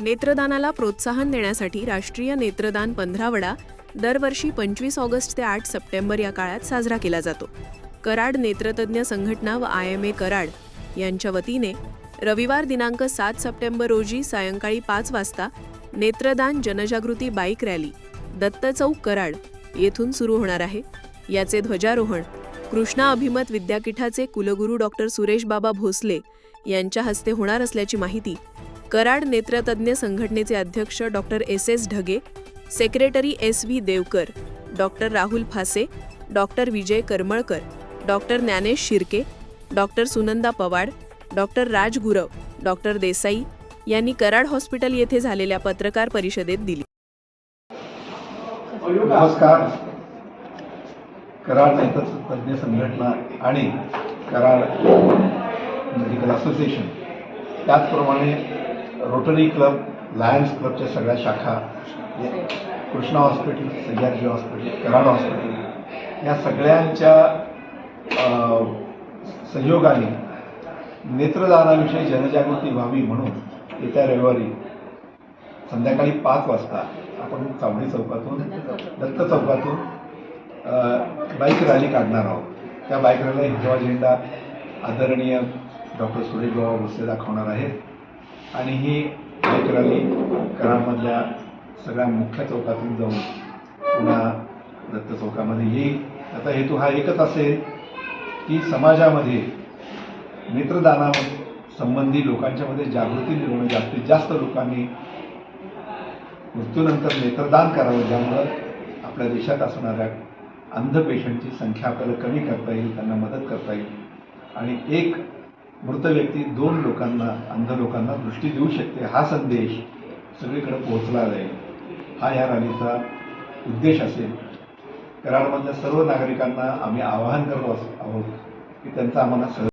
नेत्रदानाला प्रोत्साहन देण्यासाठी राष्ट्रीय नेत्रदान पंधरावडा दरवर्षी पंचवीस ऑगस्ट ते आठ सप्टेंबर या काळात साजरा केला जातो. कराड नेत्रतज्ञ संघटना व आय एम ए कराड यांच्या वतीने रविवार दिनांक सात सप्टेंबर रोजी सायंकाळी पाच वाजता नेत्रदान जनजागृती बाईक रॅली दत्त चौक कराड येथून सुरू होणार आहे. याचे ध्वजारोहण कृष्णा अभिमत विद्यापीठाचे कुलगुरू डॉक्टर सुरेश बाबा भोसले यांच्या हस्ते होणार असल्याची माहिती कराड नेत्रतज्ञ संघटनेचे अध्यक्ष doctor S S Dhage secretary S V Devkar doctor Rahul Phase doctor Vijay Karmalkar doctor Dnyanesh Shirke doctor Sunanda Pawad doctor Raj Gurav doctor Desai यांनी कराड हॉस्पिटल येथे झालेल्या पत्रकार परिषदेत दिली. नमस्कार. कराड तज्ज्ञ संघटना आणि कराड मेडिकल असोसिएशन त्याचप्रमाणे रोटरी क्लब लायन्स क्लबच्या सगळ्या शाखा Krishna hospital Sahyadri hospital Karad hospital या सगळ्यांच्या सहयोगाने नेत्रदानाविषयी जनजागृती व्हावी म्हणून येत्या रविवारी संध्याकाळी पाच वाजता आपण चावडी चौकातून दत्त चौकातून बाईक रॅली काढणार आहोत. त्या बाईक रॅलीला हिरवा झेंडा आदरणीय डॉक्टर सुरेश बाबा भोसले दाखवणार आहेत. आणि ही बाईक रॅली कराडमधल्या सगळ्या मुख्य चौकातून जाऊन पुन्हा दत्त चौकामध्ये येईल त्याचा हेतू हा एकच असेल की समाजामध्ये नेत्रदाना संबंधी लोकांच्यामध्ये जागृती निर्माण जास्तीत जास्त लोकांनी मृत्यूनंतर नेत्रदान करावं ज्यामुळं आपल्या देशात असणाऱ्या अंध पेशंटची संख्या आपल्याला कमी करता येईल त्यांना मदत करता येईल. आणि एक मृत व्यक्ती दोन लोकांना अंध लोकांना दृष्टी देऊ शकते. हा संदेश सगळीकडे पोहोचला जाईल हा या रॅलीचा उद्देश असेल. कराडमधल्या सर्व नागरिकांना आम्ही आवाहन करत आहोत की त्यांचा आम्हाला सह